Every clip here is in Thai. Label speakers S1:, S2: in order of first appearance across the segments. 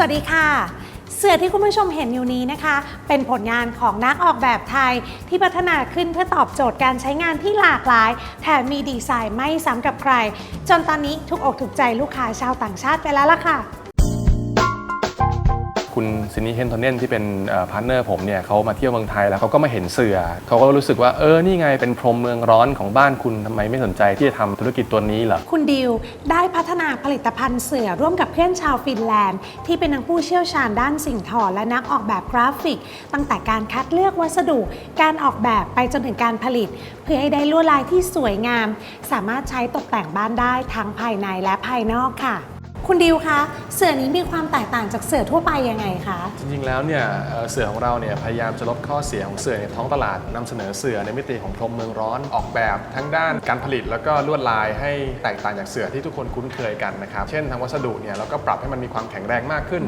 S1: สวัสดีค่ะ เสื้อที่คุณผู้ชมเห็นอยู่นี้นะคะ เป็นผลงานของนักออกแบบไทยที่พัฒนาขึ้นเพื่อตอบโจทย์การใช้งานที่หลากหลาย แถมมีดีไซน์ไม่ซ้ำกับใคร จนตอนนี้ถูกอกถูกใจลูกค้าชาวต่างชาติไปแล้วล่ะค่ะ
S2: คุณซินนี่เฮนโทเนนที่เป็นพาร์ทเนอร์ผมเนี่ยเขามาเที่ยวเมืองไทยแล้วเขาก็มาเห็นเสือเขาก็รู้สึกว่าเออนี่ไงเป็นพรมเมืองร้อนของบ้านคุณทำไมไม่สนใจที่จะทำธุรกิจตัวนี้เหรอ
S1: คุณดิวได้พัฒนาผลิตภัณฑ์เสือร่วมกับเพื่อนชาวฟินแลนด์ ที่เป็นนักผู้เชี่ยวชาญด้านสิ่งทอและนักออกแบบกราฟิก ตั้งแต่การคัดเลือกวัสดุ การออกแบบไปจนถึงการผลิต เพื่อให้ได้ลวดลายที่สวยงาม สามารถใช้ตกแต่งบ้านได้ทั้งภายในและภายนอกค่ะ คุณดิวคะเสื่อนี้มีความแตกต่างจากเสื่อทั่วไปยังไงคะ
S2: จริงๆ แล้วเนี่ยเอ่อเสือของเราเนี่ยพยายามจะลดข้อเสียของเสือในท้องตลาดนำเสนอเสือในมิติของพรมเมืองร้อนออกแบบ ทั้งด้านการผลิตแล้วก็ลวดลายให้แตกต่างจากเสือที่ทุกคนคุ้นเคยกันนะครับ เช่นทางวัสดุเนี่ยเราก็ปรับให้มันมีความแข็งแรงมากขึ้น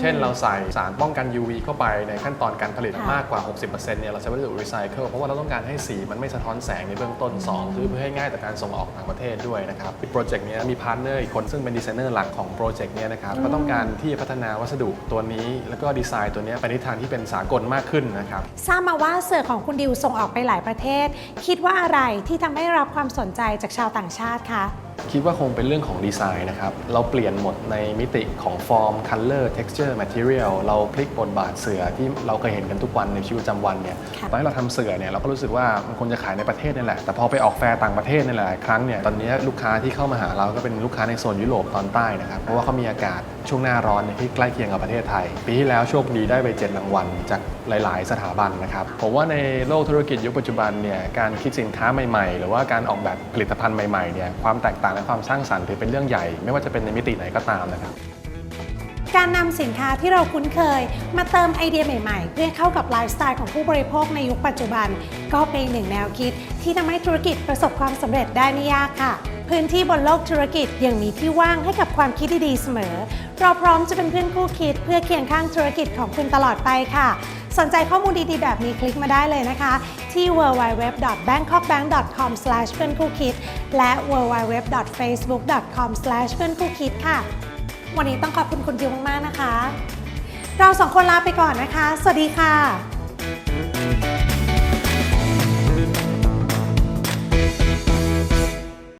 S2: เช่นเราใส่สารป้องกัน UV เข้าไปในขั้นตอนการผลิต
S1: ค่ะ
S2: มากกว่า 60%เนี่ยเราใช้วัสดุรีไซเคิลเพราะว่าเราต้องการให้สีมันไม่สะท้อนแสงในเบื้องต้นสองคือเพื่อให้ง่ายต่อการส่งออกต่างประเทศด้วยนะครับโปรเจกต์เนี้ยมีพาร์ทเนอร์อีกคนซึ่งเป็นดีไซเนอร์หลักของโปรเจกต์เนี้ยนะครับก็ต้องการที่จะพัฒนาวัสดุตัวนี้ แล้วก็ดีไซน์ตัวเนี้ยไปในทางที่เป็นสากลมากขึ้นนะครับ
S1: ทราบมาว่าเสื่อของคุณดิวส่งออกไปหลายประเทศ คิดว่าอะไรที่ทำให้รับความสนใจจากชาวต่างชาติคะ
S2: คิดว่าคงเป็นเรื่องของดีไซน์นะครับ เราเปลี่ยนหมดในมิติของฟอร์ม color texture material เราพลิกบทบาทเสือที่เราเคยเห็นกันทุกวันในชีวิตประจำวันเนี่ย
S1: ค่ะ
S2: ตอนที่เราทำเสือเนี่ยเราก็รู้สึกว่ามันควรจะขายในประเทศนี่แหละ แต่พอไปออกแฟร์ต่างประเทศในหลายๆครั้งเนี่ย ตอนนี้ลูกค้าที่เข้ามาหาเราก็เป็นลูกค้าในโซนยุโรปตอนใต้นะครับ เพราะว่าเขามีอากาศช่วงหน้าร้อนเนี่ยที่ใกล้เคียงกับประเทศไทย ปีที่แล้วโชคดีได้ไปเจ็ดรางวัลจากหลาย ๆ สถาบันนะครับ ผมว่าในโลกธุรกิจยุคปัจจุบันเนี่ย การคิดสินค้าใหม่ ๆ หรือว่าการออกแบบผลิตภัณฑ์ใหม่ ๆ เนี่ย ความแตกต่างและความสร้างสรรค์ถือเป็นเรื่องใหญ่ ไม่ว่าจะเป็นในมิติไหนก็ตามนะครับ
S1: การนำสินค้าที่เราคุ้นเคย มาเติมไอเดียใหม่ๆ เพื่อเข้ากับไลฟ์สไตล์ของผู้บริโภคในยุคปัจจุบัน ก็เป็นหนึ่งแนวคิด ที่ทำให้ธุรกิจประสบความสำเร็จได้ไม่ยากค่ะ พื้นที่บนโลกธุรกิจยังมีที่ว่างให้กับความคิดดีๆเสมอ เราพร้อมจะเป็นเพื่อนคู่คิดเพื่อเคียงข้างธุรกิจของคุณตลอดไปค่ะสนใจข้อมูลดีๆ แบบนี้คลิกมาได้เลยนะคะ ที่ www.bangkokbank.com เพื่อนคู่คิดและ www.facebook.com เพื่อนคู่คิดค่ะ วันนี้ต้องขอบคุณคุณดิวมากๆนะคะ เราสองคนลาไปก่อนนะคะ สวัสดีค่ะ